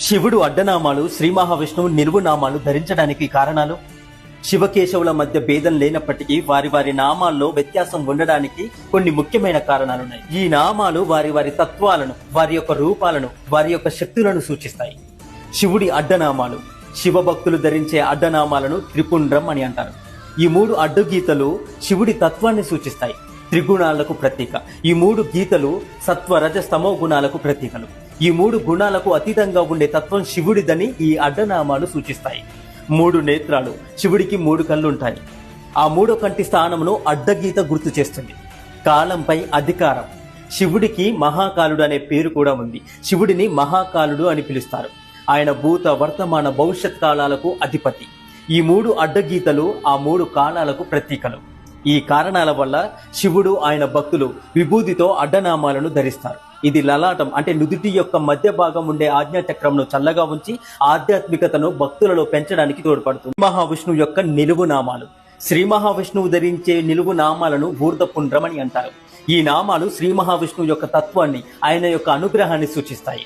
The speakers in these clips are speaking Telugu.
శివుడు అడ్డనామాలు శ్రీ మహావిష్ణువు నిర్వునామాలు ధరించడానికి కారణాలు? శివకేశవుల మధ్య భేదం లేనప్పటికీ వారి వారి నామాల్లో వ్యత్యాసం ఉండడానికి కొన్ని ముఖ్యమైన కారణాలున్నాయి. ఈ నామాలు వారి వారి తత్వాలను వారి యొక్క రూపాలను వారి యొక్క శక్తులను సూచిస్తాయి. శివుడి అడ్డనామాలు శివభక్తులు ధరించే అడ్డనామాలను త్రిపుండ్రం అని అంటారు. ఈ మూడు అడ్డుగీతలు శివుడి తత్వాన్ని సూచిస్తాయి. త్రిగుణాలకు ప్రతీక. ఈ మూడు గీతలు సత్వ రజ స్తమో గుణాలకు ప్రతీకలు. ఈ మూడు గుణాలకు అతీతంగా ఉండే తత్వం శివుడిదని ఈ అడ్డనామాలు సూచిస్తాయి. మూడు నేత్రాలు శివుడికి మూడు కళ్ళు ఉంటాయి ఆ మూడో కంటి స్థానమును అడ్డగీత గుర్తు చేస్తుంది. కాలంపై అధికారం. శివుడికి మహాకాలుడు అనే పేరు కూడా ఉంది. శివుడిని మహాకాలుడు అని పిలుస్తారు. ఆయన భూత వర్తమాన భవిష్యత్ కాలాలకు అధిపతి. ఈ మూడు అడ్డగీతలు ఆ మూడు కాలాలకు ప్రతీకలు. ఈ కారణాల వల్ల శివుడు ఆయన భక్తులు విభూతితో అడ్డనామాలను ధరిస్తారు. ఇది లలాటం. అంటే నుదుటి యొక్క మధ్య భాగం ఉండే ఆజ్ఞాచక్రంను చల్లగా ఉంచి ఆధ్యాత్మికతను భక్తులలో పెంచడానికి తోడ్పడుతుంది. మహావిష్ణువు యొక్క నిలువు నామాలు శ్రీ మహావిష్ణువు ధరించే నిలువు నామాలను ఊర్ధపుండ్రం అని అంటారు. ఈ నామాలు శ్రీ మహావిష్ణువు యొక్క తత్వాన్ని ఆయన యొక్క అనుగ్రహాన్ని సూచిస్తాయి.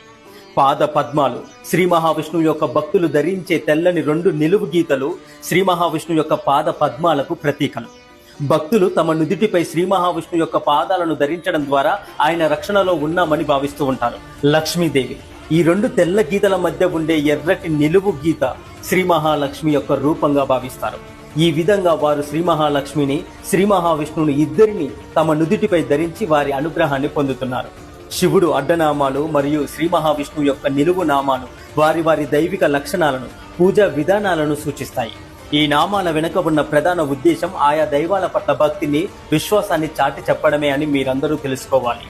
పాద పద్మాలు. శ్రీ మహావిష్ణువు యొక్క భక్తులు ధరించే తెల్లని రెండు నిలువు గీతలు శ్రీ మహావిష్ణువు యొక్క పాద పద్మాలకు ప్రతీకలు. భక్తులు తమ నుదిటిపై శ్రీ మహావిష్ణు యొక్క పాదాలను ధరించడం ద్వారా ఆయన రక్షణలో ఉన్నామని భావిస్తూ ఉంటారు. లక్ష్మీదేవి ఈ రెండు తెల్ల గీతల మధ్య ఉండే ఎర్రటి నిలువు గీత శ్రీ మహాలక్ష్మి యొక్క రూపంగా భావిస్తారు. ఈ విధంగా వారు శ్రీ మహాలక్ష్మిని శ్రీ మహావిష్ణువుని ఇద్దరిని తమ నుదిటిపై ధరించి వారి అనుగ్రహాన్ని పొందుతున్నారు. శివుడు అడ్డనామాలు మరియు శ్రీ మహావిష్ణువు యొక్క నిలువు నామాలు వారి వారి దైవిక లక్షణాలను పూజా విధానాలను సూచిస్తాయి. ఈ నామాల వెనుక ఉన్న ప్రధాన ఉద్దేశం ఆయా దైవాల పట్ల భక్తిని విశ్వాసాన్ని చాటి చెప్పడమే అని మీరందరూ తెలుసుకోవాలి.